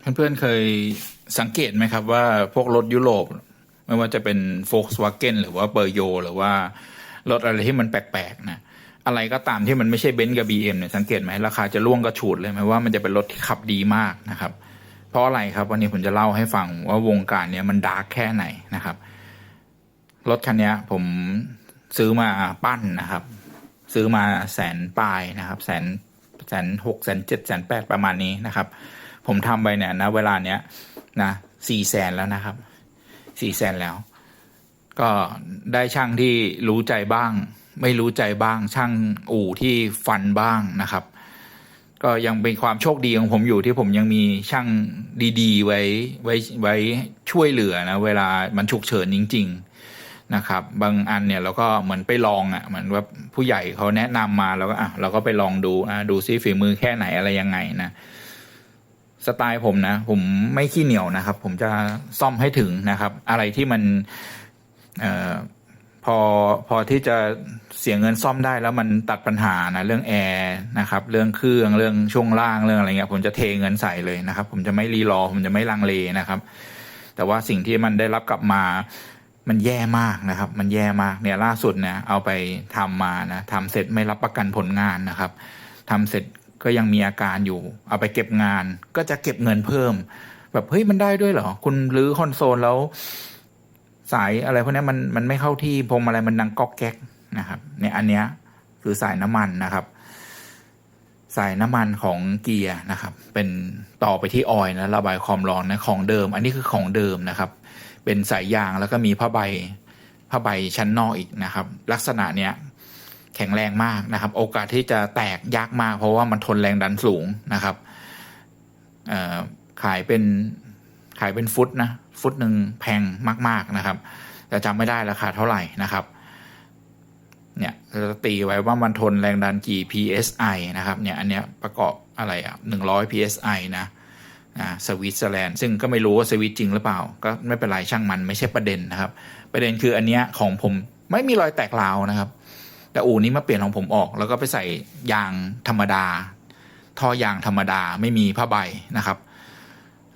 เพื่อนๆเคยสังเกตไหมครับว่าพวกรถยุโรป ไม่ว่าจะเป็น Volkswagen หรือว่าเบอร์โยหรือว่ารถอะไรที่มันแปลกๆนะอะไรก็ตามที่มันไม่ใช่เบนซ์กับ BM เนี่ยสังเกตไหมราคาจะล่วงกระฉูดเลยไหมว่ามันจะเป็นรถที่ขับดีมากนะครับ เพราะอะไรครับวันนี้ผมจะเล่าให้ฟังว่าวงการเนี้ยมันดาร์กแค่ไหนนะครับ รถคันนี้ผมซื้อมาปั้นนะครับ ซื้อมาแสนปลายนะครับ แสนแสนหกแสนเจ็ดแสนแปดประมาณนี้นะครับ ผมทำไปเนี่ยนะเวลาเนี้ยนะสี่แสนแล้วนะครับสี่แสนแล้ว ก็ได้ช่างที่รู้ใจบ้าง ไม่รู้ใจบ้าง ช่างอู่ที่ฟันบ้างนะครับ ก็ยังเป็นความโชคดีของผมอยู่ที่ผมยังมีช่างดีๆ ไว้ไว้ไว้ช่วยเหลือนะเวลามันฉุกเฉินจริง ๆนะครับ บางอันเนี่ยเราก็เหมือนไปลองอะ่ะเหมือนว่าผู้ใหญ่เขาแนะนำมาแล้วก็อะเราก็ไปลองดูอะดูซิฝีมือแค่ไหนอะไรยังไงนะ สไตล์ผมนะ ผมไม่ขี้เหนียวนะครับ ผมจะซ่อมให้ถึงนะครับ อะไรที่มันออพอพอที่จะเสียเงินซ่อมได้แล้วมันตัดปัญหานะเรื่องแอร์นะครับ เรื่องเครื่องเรื่องช่วงล่างเรื่องอะไรเงี้ยผมจะเทเงินใส่เลยนะครับ ผมจะไม่รีรอ ผมจะไม่ลังเลนะครับ แต่ว่าสิ่งที่มันได้รับกลับมามันแย่มากนะครับ มันแย่มากเนี่ยล่าสุดเนี่ยเอาไปทำมานะทำเสร็จไม่รับประกันผลงานนะครับทำเสร็จ ก็ยังมีอาการอยู่ เอาไปเก็บงาน ก็จะเก็บเงินเพิ่ม แบบเฮ้ยมันได้ด้วยเหรอ คุณรื้อคอนโซลแล้ว สายอะไรพวกนี้มันมันไม่เข้าที่พงมาลัยมันดังก๊อกแก๊กนะครับเนี่ยอันเนี้ยคือสายน้ำมันนะครับ สายน้ำมันของเกียร์นะครับ เป็นต่อไปที่ออยล์นะระบายความร้อนนะของเดิม อันนี้คือของเดิมนะครับ เป็นสายยางแล้วก็มีผ้าใบผ้าใบชั้นนอกอีกนะครับ ลักษณะเนี้ย แข็งแรงมากนะครับ โอกาสที่จะแตกยากมาก เพราะว่ามันทนแรงดันสูงนะครับขายเป็นขายเป็นฟุตนะฟุตหนึ่งแพงมาก ๆนะครับ แต่จำไม่ได้ราคาเท่าไหร่นะครับเนี่ยเราจะตีไว้ว่ามันทนแรงดันกี่ psi นะครับเนี่ยอันเนี้ยประกอบอะไรอะหนึ่งร้อย psi นะอ่าสวิตเซอร์แลนด์ซึ่งก็ไม่รู้ว่าสวิตจริงหรือเปล่า ก็ไม่เป็นไรช่างมันไม่ใช่ประเด็นนะครับ ประเด็นคืออันเนี้ยของผมไม่มีรอยแตกราวนะครับ แต่อู่นี้มาเปลี่ยนของผมออก แล้วก็ไปใส่ยางธรรมดา ท่อยางธรรมดาไม่มีผ้าใบนะครับ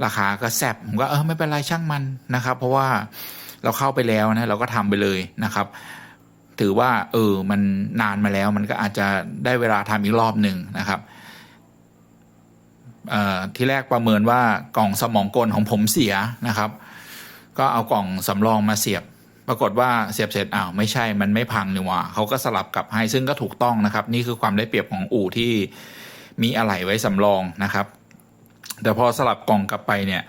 ราคาก็แซบผมก็เออไม่เป็นไรช่างมันนะครับ เพราะว่าเราเข้าไปแล้วนะเราก็ทำไปเลยนะครับ ถือว่า เออมันนานมาแล้ว มันก็อาจจะได้เวลาทำอีกรอบหนึ่งนะครับที่แรกประเมินว่ากล่องสมองกลของผมเสียนะครับ ก็เอากล่องสำรองมาเสียบ ปรากฏว่าเสียบเสร็จอ้าวไม่ใช่มันไม่พังนี่หว่าเขาก็สลับกลับให้ซึ่งก็ถูกต้องนะครับ นี่คือความได้เปรียบของอู่ที่มีอะไหล่ไว้สำรองนะครับ แต่พอสลับกล่องกลับไปเนี่ย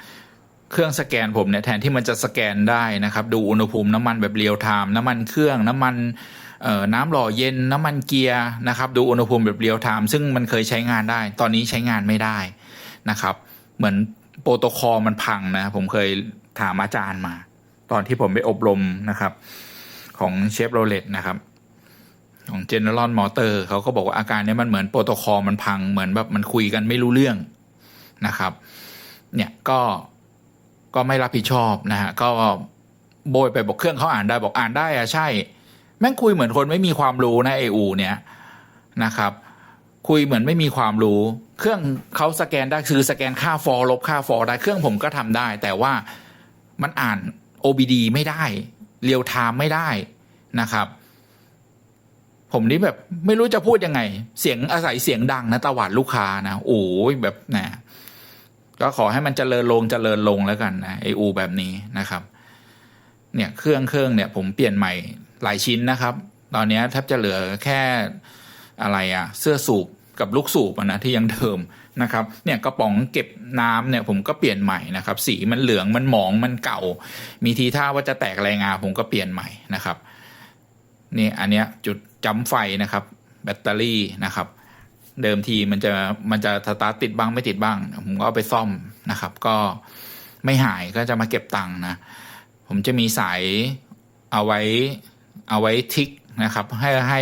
เครื่องสแกนผมเนี่ยแทนที่มันจะสแกนได้นะครับ ดูอุณหภูมิน้ำมันแบบเรียลไทม์น้ำมันเครื่องน้ำมันน้ำหล่อเย็นน้ำมันเกียร์นะครับ ดูอุณหภูมิแบบเรียลไทม์ซึ่งมันเคยใช้งานได้ ตอนนี้ใช้งานไม่ได้นะครับ เหมือนโปรโตคอลมันพังนะ ผมเคยถามอาจารย์มา ตอนที่ผมไปอบรมนะครับ ของเชฟโรเลตนะครับของ General Motor เขาก็บอกว่าอาการนี้มันเหมือนโปรโตคอลมันพังเหมือนแบบมันคุยกันไม่รู้เรื่องนะครับ เนี่ยก็ก็ไม่รับผิดชอบนะฮะก็โบยไปบอกเครื่องเขาอ่านได้บอกอ่านได้อะใช่ แม่งคุยเหมือนคนไม่มีความรู้นะเออูเนี่ยนะครับ คุยเหมือนไม่มีความรู้ เครื่องเขาสแกนได้คือสแกนค่าฟอร์ลบค่าฟอร์ได้เครื่องผมก็ทำได้ แต่ว่ามันอ่าน OBD ไม่ได้เรียลไทม์ไม่ได้นะครับ ผมนี่แบบไม่รู้จะพูดยังไง เสียงอาศัยเสียงดังนะตะหวาดลูกค้านะโอ้ยแบบนะก็ขอให้มันเจริญลงเจริญลงแล้วกันนะไออูแบบนี้นะครับ เนี่ยเครื่องเครื่องเนี่ย ผมเปลี่ยนใหม่หลายชิ้นนะครับ ตอนนี้แทบจะเหลือแค่อะไรอะเสื้อสูบ กับลูกสูบนะที่ยังเดิมนะครับเนี่ยกระป๋องเก็บน้ำเนี่ยผมก็เปลี่ยนใหม่นะครับสีมันเหลืองมันหมองมันเก่า มีทีท่าว่าจะแตกรายงาผมก็เปลี่ยนใหม่นะครับนี่อันเนี้ยจุดจำไฟนะครับ แบตเตอรี่นะครับเดิมทีมันจะมันจะสตาร์ทติดบ้างไม่ติดบ้าง ผมก็เอาไปซ่อมนะครับ ก็ไม่หายก็จะมาเก็บตังค์นะผมจะมีสายเอาไว้เอาไว้ทิกนะครับ ให้ให้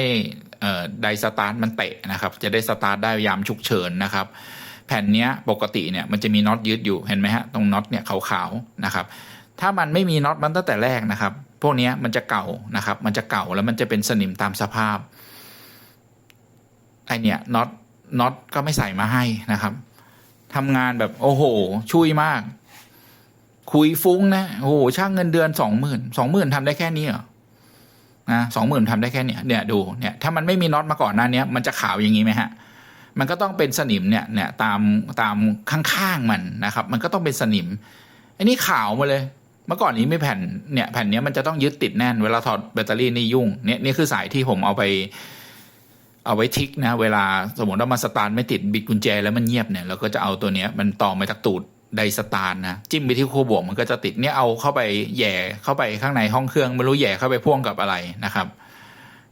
ไดสตาร์ทมันเตะนะครับ จะได้สตาร์ทได้ยามฉุกเฉินนะครับ แผ่นนี้ปกติเนี่ยมันจะมีน็อตยืดอยู่เห็นไหมฮะตรงน็อตเนี่ยขาวๆนะครับ ถ้ามันไม่มีน็อตมันตั้งแต่แรกนะครับ พวกนี้มันจะเก่านะครับ มันจะเก่าแล้วมันจะเป็นสนิมตามสภาพไอเนี่ยน็อตน็อตก็ไม่ใส่มาให้นะครับทำงานแบบโอ้โห ช่วยมาก คุยฟุ้งนะโอ้โหช่างเงินเดือนสองหมื่นสองหมื่นทำได้แค่นี้เหรอ นะสองหมื่นทำได้แค่เนี้ยเนี่ยดูเนี่ยถ้ามันไม่มีน็อตมาก่อนหน้าเนี้ยมันจะขาวอย่างนี้ไหมฮะมันก็ต้องเป็นสนิมเนี่ยเนี่ยตามตามข้างๆมันนะครับ มันก็ต้องเป็นสนิมอันนี้ขาวมาเลย เมื่อก่อนนี้ไม่แผ่นเนี่ยแผ่นเนี้ยมันจะต้องยึดติดแน่น เวลาถอดแบตเตอรี่นี่ยุ่งเนี่ยนี่คือสายที่ผมเอาไปเอาไว้ทิกนะ เวลาสมมติว่ามาสตาร์ทไม่ติดบิดกุญแจแล้วมันเงียบเนี่ยเราก็จะเอาตัวเนี้ยมันต่อมาจากตูด ไดสตาร์นะจิ้มไปที่ขั้วบวกมันก็จะติดเนี่ยเอาเข้าไปแย่เข้าไปข้างในห้องเครื่องไม่รู้แย่เข้าไปพ่วงกับอะไรนะครับ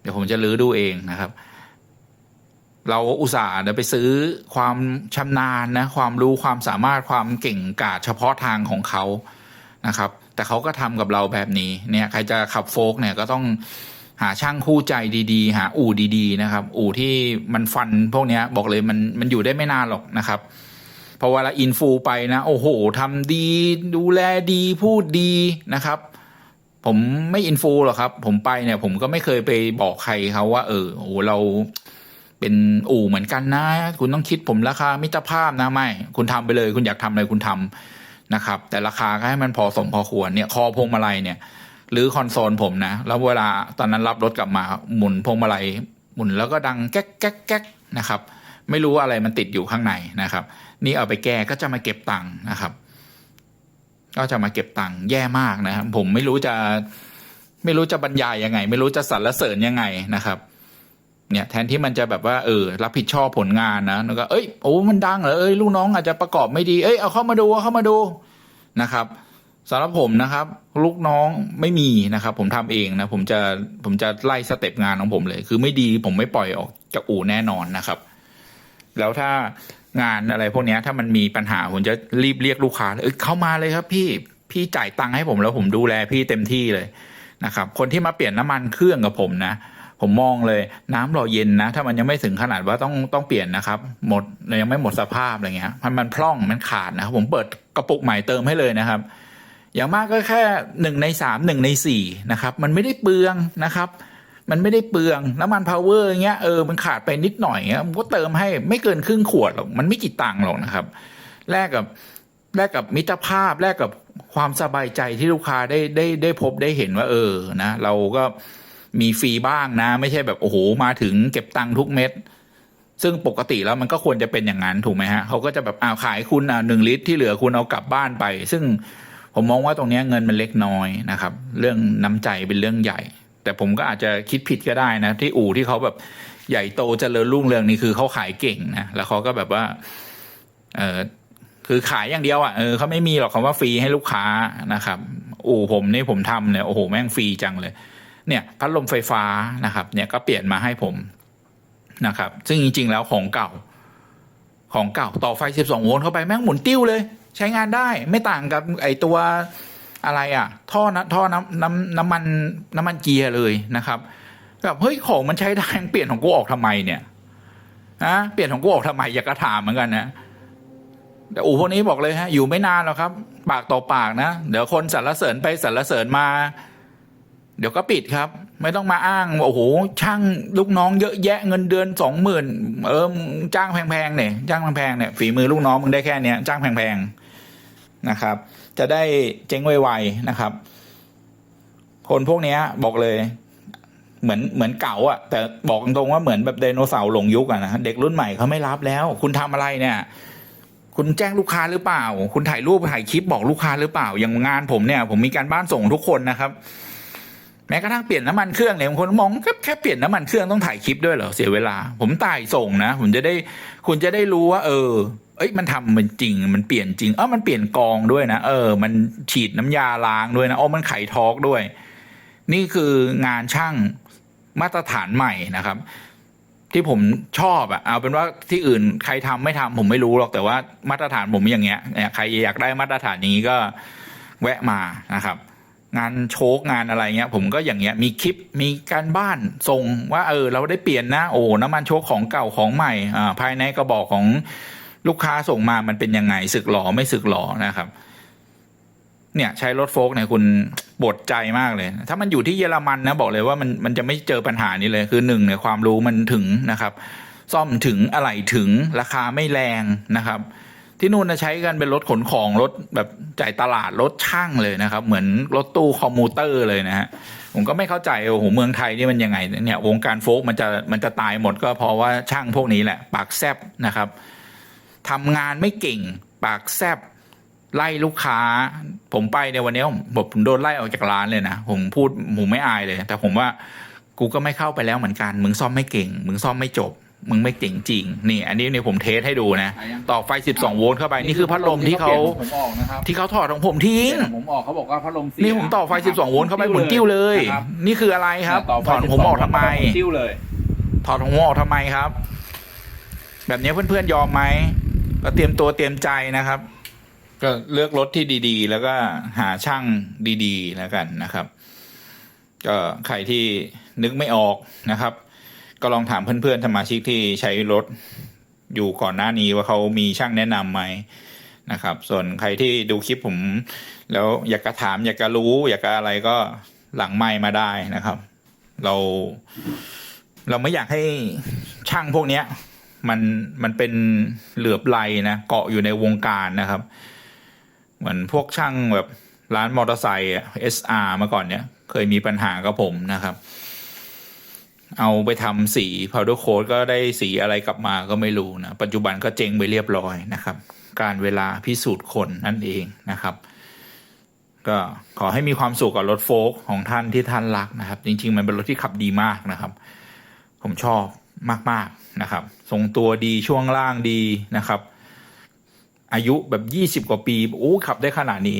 เดี๋ยวผมจะลื้อดูเองนะครับ เราอุตส่าห์ไปซื้อความชำนาญนะความรู้ความสามารถความเก่งกาจเฉพาะทางของเขานะครับ แต่เขาก็ทำกับเราแบบนี้เนี่ยใครจะขับโฟกเนี่ยก็ต้องหาช่างคู่ใจดีๆ หาอู่ดีๆนะครับ อู่ที่มันฟันพวกเนี้ยบอกเลยมันมันอยู่ได้ไม่นานหรอกนะครับ พราะเวลาอินฟูไปนะโอ้โหทำดี ดูแลดีพูดดีนะครับ ผมไม่อินฟูหรอกครับ ผมไปเนี่ย ผมก็ไม่เคยไปบอกใครเขาว่า เออโอ้เราเป็นอู่เหมือนกันนะ คุณต้องคิดผมราคามิตรภาพนะไม่ คุณทำไปเลย คุณอยากทำอะไรคุณทำนะครับ แต่ราคาก็ให้มันพอสมพอควรเนี่ย คอพวงมาลัยเนี่ย หรือคอนโซลผมนะ แล้วเวลาตอนนั้นรับรถกลับมาหมุนพวงมาลัยหมุนแล้วก็ดังแก๊กแก๊กแก๊กนะครับ ไม่รู้อะไรมันติดอยู่ข้างในนะครับ นี่เอาไปแก้ก็จะมาเก็บตังค์นะครับ ก็จะมาเก็บตังค์แย่มากนะครับ ผมไม่รู้จะไม่รู้จะบรรยายยังไง ไม่รู้จะสรรเสริญยังไงนะครับ เนี่ย แทนที่มันจะแบบว่าเออ รับผิดชอบผลงานนะแล้วก็เอ้ยโอ้มันดังเหรอเอ้ยลูกน้องอาจจะประกอบไม่ดีเอ้ยเอาเข้ามาดูเอาเข้ามาดูนะครับสำหรับผมนะครับ ลูกน้องไม่มีนะครับ ผมทำเองนะผมจะผมจะไล่สเต็ปงานของผมเลย คือไม่ดีผมไม่ปล่อยออกจากอู่แน่นอนนะครับ แล้วถ้า งานอะไรพวกนี้ถ้ามันมีปัญหาผมจะรีบเรียกลูกค้าเอ้ยเข้ามาเลยครับพี่พี่จ่ายตังค์ให้ผมแล้วผมดูแลพี่เต็มที่เลยนะครับคนที่มาเปลี่ยนน้ำมันเครื่องกับผมนะผมมองเลยน้ำหล่อเย็นนะ ถ้ามันยังไม่ถึงขนาดว่าต้องต้องเปลี่ยนนะครับ หมดยังไม่หมดสภาพอะไรเงี้ยมันมันพร่องมันขาดนะครับผมเปิดกระปุกใหม่เติมให้เลยนะครับ อย่างมากก็แค่หนึ่งในสามหนึ่งในสี่นะครับ มันไม่ได้เปลืองนะครับ มันไม่ได้เปลืองน้ำมันพาวเวอร์อย่างเงี้ยเออมันขาดไปนิดหน่อยเงี้ยผมก็เติมให้ไม่เกินครึ่งขวดหรอกมันไม่กี่ตังค์หรอกนะครับแลกกับแลกกับมิตรภาพแลกกับความสบายใจที่ลูกค้าได้ได้ได้พบได้เห็นว่า เออนะ เราก็มีฟรีบ้างนะ ไม่ใช่แบบโอ้โหมาถึงเก็บตังค์ทุกเม็ดซึ่งปกติแล้วมันก็ควรจะเป็นอย่างนั้นถูกไหมฮะเขาก็จะแบบอ้าวขายคุณอะหนึ่งลิตรที่เหลือคุณเอากลับบ้านไป ซึ่งผมมองว่าตรงนี้เงินมันเล็กน้อยนะครับ เรื่องน้ำใจเป็นเรื่องใหญ่ แต่ผมก็อาจจะคิดผิดก็ได้นะ ที่อู่ที่เขาแบบใหญ่โตเจริญรุ่งเรืองนี่คือเขาขายเก่งนะแล้วเขาก็แบบว่า เออคือขายอย่างเดียวอะเออเขาไม่มีหรอกคำว่าฟรีให้ลูกค้านะครับ อู่ผมนี่ผมทำเนี่ยโอ้โหแม่งฟรีจังเลย เนี่ยพัดลมไฟฟ้านะครับ เนี่ยก็เปลี่ยนมาให้ผมนะครับ ซึ่งจริง ๆ แล้วของเก่า ของเก่าต่อไฟ 12 โวลต์เข้าไปแม่งหมุนติ้วเลย ใช้งานได้ไม่ต่างกับไอตัว อะไรอะ ท่อนะท่อน้ำน้ำน้ำมันน้ำมันเกียร์เลยนะครับแบบเฮ้ยของมันใช้ได้เปลี่ยนของกูออกทำไมเนี่ยนะเปลี่ยนของกูออกทำไมอยากกระถามเหมือนกันนะแต่อู่พวกนี้บอกเลยฮะ อยู่ไม่นานหรอกครับ ปากต่อปากนะ เดี๋ยวคนสรรเสริญไปสรรเสริญมา เดี๋ยวก็ปิดครับ ไม่ต้องมาอ้างว่าโอ้โหช่างลูกน้องเยอะแยะเงินเดือนสองหมื่นเออจ้างแพงๆเนี่ยจ้างแพงๆเนี่ยฝีมือลูกน้องมึงได้แค่เนี้ยจ้างแพงๆนะครับ จะได้เจ๊งไวๆนะครับ คนพวกนี้บอกเลย เหมือนเหมือนเก่าอะแต่บอกตรงๆว่าเหมือนแบบไดโนเสาร์หลงยุคอะนะเด็กรุ่นใหม่เขาไม่รับแล้ว คุณทำอะไรเนี่ย คุณแจ้งลูกค้าหรือเปล่า คุณถ่ายรูปถ่ายคลิปบอกลูกค้าหรือเปล่า อย่างงานผมเนี่ย ผมมีการบ้านส่งทุกคนนะครับแม้กระทั่งเปลี่ยนน้ำมันเครื่องเนี่ยบางคนมองแค่แค่เปลี่ยนน้ำมันเครื่องต้องถ่ายคลิปด้วยเหรอเสียเวลา ผมถ่ายส่งนะ ผมจะได้คุณจะได้รู้ว่า เออ เอ้ยมันทำมันจริง มันเปลี่ยนจริง เออมันเปลี่ยนกองด้วยนะ เออ มันฉีดน้ำยาล้างด้วยนะโอ๋อมันไขทอกด้วย นี่คืองานช่างมาตรฐานใหม่นะครับ ที่ผมชอบอะเอาเป็นว่าที่อื่นใครทำไม่ทำผมไม่รู้หรอกแต่ว่ามาตรฐานผมอย่างเงี้ยเนี่ยใครอยากได้มาตรฐานอย่างนี้ก็แวะมานะครับ งานโชกงานอะไรเงี้ย ผมก็อย่างเงี้ย มีคลิปมีการบ้านส่งว่า เออ เราได้เปลี่ยนนะโอ้น้ำมันโชกของเก่าของใหม่อ่าภายในกระบอกของ ลูกค้าส่งมามันเป็นยังไงสึกหรอไม่สึกหรอนะครับ เนี่ย ใช้รถโฟกเนี่ยคุณปวดใจมากเลย ถ้ามันอยู่ที่เยอรมันนะบอกเลยว่ามันมันจะไม่เจอปัญหานี้เลยคือหนึ่งเนี่ยความรู้มันถึงนะครับ ซ่อมถึงอะไรถึงราคาไม่แรงนะครับ ที่นู่นนะใช้กันเป็นรถขนของรถแบบจ่ายตลาดรถช่างเลยนะครับ เหมือนรถตู้คอมมูเตอร์เลยนะฮะผมก็ไม่เข้าใจโอ้โหเมืองไทยนี่มันยังไงเนี่ยวงการโฟกมันจะมันจะตายหมดก็เพราะว่าช่างพวกนี้แหละ ปากแซบนะครับ ทำงานไม่เก่ง ปากแซบไล่ลูกค้า ผมไปในวันนี้ผมผมโดนไล่ออกจากร้านเลยนะ ผมพูดผมไม่อายเลย แต่ผมว่ากูก็ไม่เข้าไปแล้วเหมือนกัน มึงซ่อมไม่เก่ง มึงซ่อมไม่จบ มึงไม่เก่งจริง นี่ อันนี้เนี่ยผมเทสให้ดูนะ ต่อไฟ 12 โวลต์เข้าไป นี่คือพัดลมที่เขา ผมออกนะครับที่เขาถอดของผมทิ้ง ผมออกเขาบอกว่าพัดลมเสียนี่ผมต่อไฟ 12 โวลต์เข้าไปหมุนกิ้วเลย นะครับนี่คืออะไรครับ ต่ถอดของผมออกทำไมกิ้วเลย ถอดของผมออกทำไมครับ แบบนี้เพื่อนๆยอมไหม ก็เตรียมตัวเตรียมใจนะครับ ก็เลือกรถที่ดีๆ แล้วก็หาช่างดีๆ แล้วกันนะครับ ก็ใครที่นึกไม่ออกนะครับ ก็ลองถามเพื่อนๆสมาชิกที่ใช้รถอยู่ก่อนหน้านี้ว่าเขามีช่างแนะนำไหมนะครับ ส่วนใครที่ดูคลิปผม แล้วอยากจะถามอยากจะรู้ อยากจะอะไรก็หลังไมค์มาได้นะครับ เรา เราไม่อยากให้ช่างพวกเนี้ย มันมันเป็นเหลือบไหลนะเกาะอยู่ในวงการนะครับ เหมือนพวกช่างแบบร้านมอเตอร์ไซค์อะ SR เมื่อก่อนเนี้ยเคยมีปัญหากับผมนะครับ เอาไปทำสี powder coat ก็ได้สีอะไรกลับมาก็ไม่รู้นะ ปัจจุบันก็เจ๊งไปเรียบร้อยนะครับ การเวลาพิสูจน์คนนั่นเองนะครับ ก็ขอให้มีความสุขกับรถโฟล์กของท่านที่ท่านรักนะครับ จริง ๆ มันเป็นรถที่ขับดีมากนะครับ ผมชอบมาก ๆนะครับ ทรงตัวดีช่วงล่างดีนะครับ อายุแบบยี่สิบกว่าปีโอ้ขับได้ขนาดนี้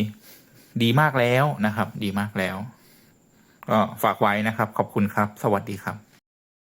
ดีมากแล้วนะครับ ดีมากแล้ว ก็ฝากไว้นะครับ ขอบคุณครับ สวัสดีครับ